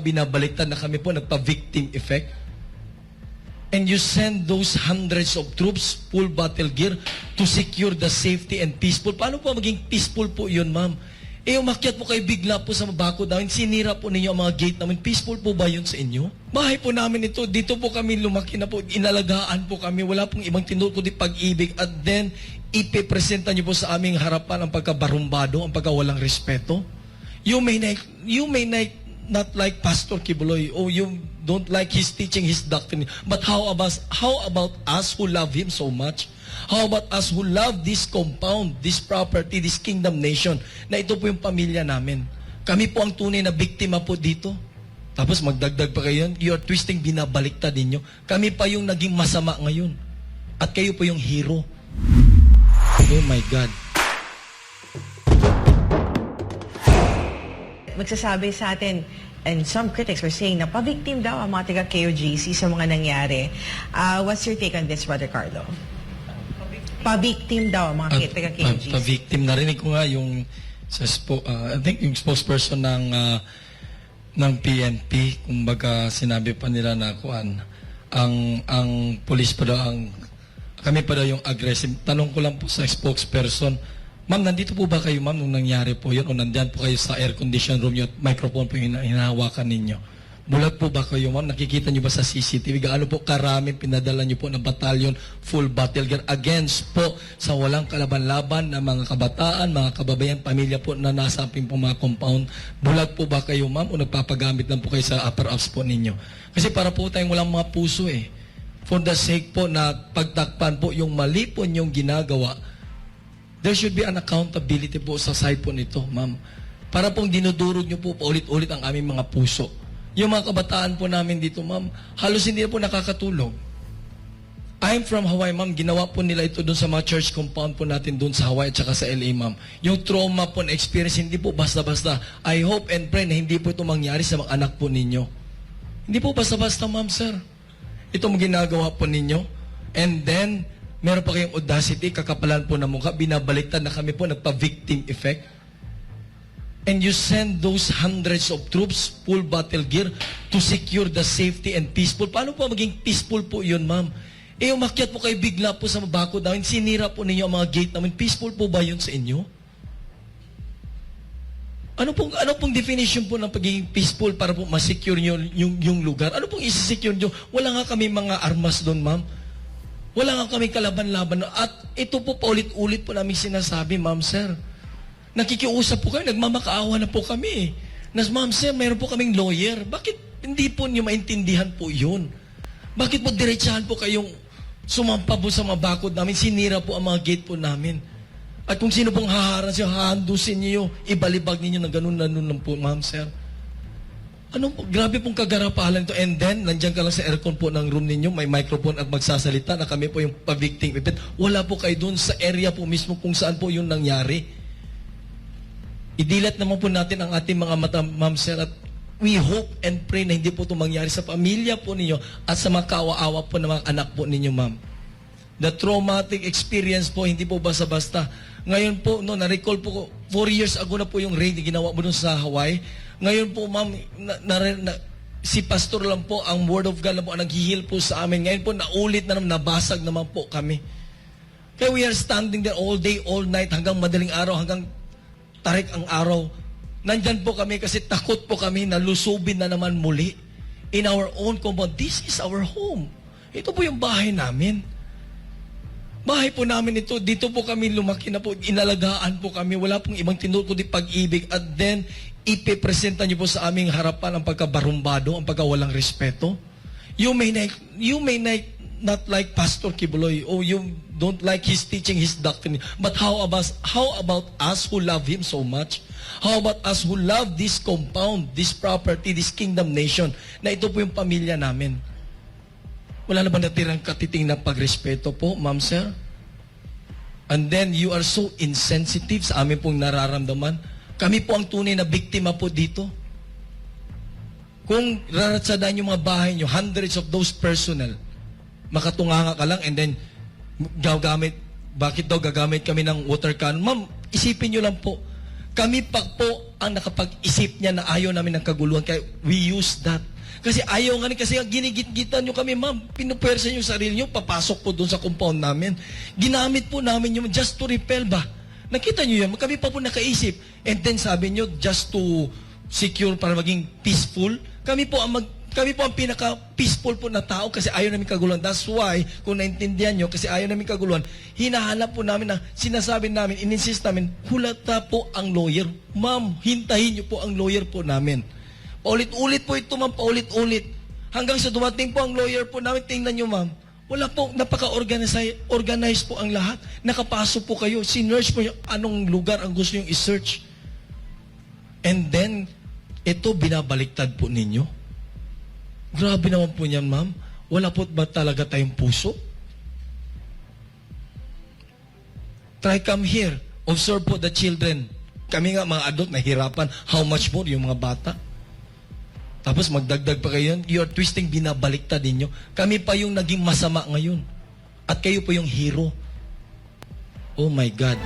binabaliktad na kami po, nagpa-victim effect. And you send those hundreds of troops, full battle gear, to secure the safety and peaceful. Paano po maging peaceful po yun, ma'am? Eh, umakyat po kayo bigla po sa bakod namin, sinira po ninyo ang mga gate namin. Peaceful po ba yun sa inyo? Bahay po namin ito, dito po kami lumaki na po, inalagaan po kami, wala pong ibang tinuro kundi pag-ibig. At then, ipipresenta niyo po sa aming harapan ang pagkabarumbado, ang pagkawalang respeto. You may not, you may not, not like Pastor Kibuloy or you don't like his teaching, his doctrine. But how about, how about us who love him so much? How about us who love this compound, this property, this kingdom nation, na ito po yung pamilya namin. Kami po ang tunay na biktima po dito. Tapos magdagdag pa kayo you are twisting, binabaliktad ninyo. Kami pa yung naging masama ngayon. At kayo po yung hero. Oh my God. Magsasabi sa atin, and some critics were saying na pa-victim daw ang mga taga-KOGC sa mga nangyari. Uh, what's your take on this, Brother Carlo? Pa-victim daw ang mga taga-KOGC. pa-victim narinig ko nga yung sa spo, uh, I think yung spokesperson ng uh, ng PNP kumbaga sinabi pa nila na kuan ang ang police pa daw ang kami pa daw yung aggressive tanong ko lang po sa spokesperson ma'am nandito po ba kayo ma'am nung nangyari po yun o nandiyan po kayo sa air condition room nyo microphone po yung hina- hinahawakan ninyo Bulat po ba kayo, ma'am? Nakikita niyo ba sa CCTV? Gaano po karami pinadala niyo po ng batalyon full battle gear against po sa walang kalaban-laban na mga kabataan, mga kababayan, pamilya po na nasa ating po mga compound. Bulag po ba kayo, ma'am? O nagpapagamit lang po kayo sa upper ups po ninyo? Kasi para po tayong walang mga puso eh. For the sake po na pagtakpan po yung mali po niyong ginagawa, there should be an accountability po sa side po nito, ma'am. Para pong dinudurog niyo po paulit-ulit ang aming mga puso. Yung mga kabataan po namin dito, ma'am, halos hindi na po nakakatulog. I'm from Hawaii, ma'am. Ginawa po nila ito doon sa mga church compound po natin doon sa Hawaii at saka sa LA, ma'am. Yung trauma po na experience, hindi po basta-basta. I hope and pray na hindi po ito mangyari sa mga anak po ninyo. Hindi po basta-basta, ma'am, sir. Ito ang ginagawa po ninyo. And then, meron pa kayong audacity, kakapalan po ng mukha, binabaliktad na kami po, nagpa-victim effect. And you send those hundreds of troops, full battle gear, to secure the safety and peaceful. Paano po maging peaceful po yun, ma'am? Eh, umakyat po kayo bigla po sa bakod namin, sinira po ninyo ang mga gate namin. Peaceful po ba yun sa inyo? Ano pong, ano pong definition po ng pagiging peaceful para po ma-secure nyo yung, yung lugar? Ano pong isi-secure nyo? Wala nga kami mga armas doon, ma'am. Wala nga kami kalaban-laban. At ito po paulit-ulit po namin sinasabi, ma'am, sir. Nakikiusap po kayo, nagmamakaawa na po kami. eh. Nas, ma'am, sir, meron po kaming lawyer. Bakit hindi po niyo maintindihan po yun? Bakit po diretsahan po kayong sumampa po sa mga bakod namin, sinira po ang mga gate po namin? At kung sino pong haharang siya, hahandusin niyo, ibalibag ninyo na ganun na nun lang po, ma'am, sir. Ano grabe pong kagarapalan ito. And then, nandiyan ka lang sa aircon po ng room ninyo, may microphone at magsasalita na kami po yung pa-victim event. Wala po kayo doon sa area po mismo kung saan po yung nangyari. Idilat naman po natin ang ating mga mata, ma'am, sir, at we hope and pray na hindi po ito mangyari sa pamilya po ninyo at sa mga kaawa-awa po ng mga anak po ninyo, ma'am. The traumatic experience po, hindi po basta-basta. Ngayon po, no, na-recall po ko, four years ago na po yung raid na ginawa mo dun sa Hawaii. Ngayon po, ma'am, na, na, na- si pastor lang po, ang word of God lang po, ang naghihil po sa amin. Ngayon po, naulit na naman, nabasag naman po kami. Kaya we are standing there all day, all night, hanggang madaling araw, hanggang tarik ang araw. Nandyan po kami kasi takot po kami na lusubin na naman muli in our own compound. This is our home. Ito po yung bahay namin. Bahay po namin ito. Dito po kami lumaki na po. Inalagaan po kami. Wala pong ibang tinuro kundi pag-ibig. At then, ipipresenta niyo po sa aming harapan ang pagkabarumbado, ang pagkawalang respeto. You may not, you may not, not like Pastor Kibuloy or you don't like his teaching, his doctrine. But how about, how about us who love him so much? How about us who love this compound, this property, this kingdom nation, na ito po yung pamilya namin? Wala na ba natirang katiting na pagrespeto po, ma'am, sir? And then you are so insensitive sa amin pong nararamdaman. Kami po ang tunay na biktima po dito. Kung raratsadaan yung mga bahay nyo, hundreds of those personnel, makatunganga ka lang and then gagamit, bakit daw gagamit kami ng water cannon? Ma'am, isipin nyo lang po, Kami pa po ang nakapag-isip niya na ayaw namin ng kaguluhan. Kaya we use that. Kasi ayaw nga ni kasi ginigit-gitan nyo kami, ma'am. Pinupersa nyo yung sarili nyo, papasok po doon sa compound namin. Ginamit po namin yung just to repel ba? Nakita nyo yan, kami pa po nakaisip. And then sabi nyo, just to secure para maging peaceful, kami po ang mag, kami po ang pinaka-peaceful po na tao kasi ayaw namin kaguluhan. That's why, kung naintindihan nyo, kasi ayaw namin kaguluhan, hinahanap po namin na sinasabi namin, ininsist namin, hulata po ang lawyer. Ma'am, hintahin nyo po ang lawyer po namin. Paulit-ulit po ito, ma'am, paulit-ulit. Hanggang sa dumating po ang lawyer po namin, tingnan nyo, ma'am. Wala po, napaka-organize organize po ang lahat. Nakapasok po kayo, sinerge po yung anong lugar ang gusto nyo i-search. And then, ito binabaliktad po ninyo. Grabe naman po niyan, ma'am. Wala po ba talaga tayong puso? Try come here. Observe po the children. Kami nga mga adult nahirapan. How much more yung mga bata? Tapos magdagdag pa kayo. You are twisting, binabaliktad ninyo. Kami pa yung naging masama ngayon. At kayo po yung hero. Oh my God.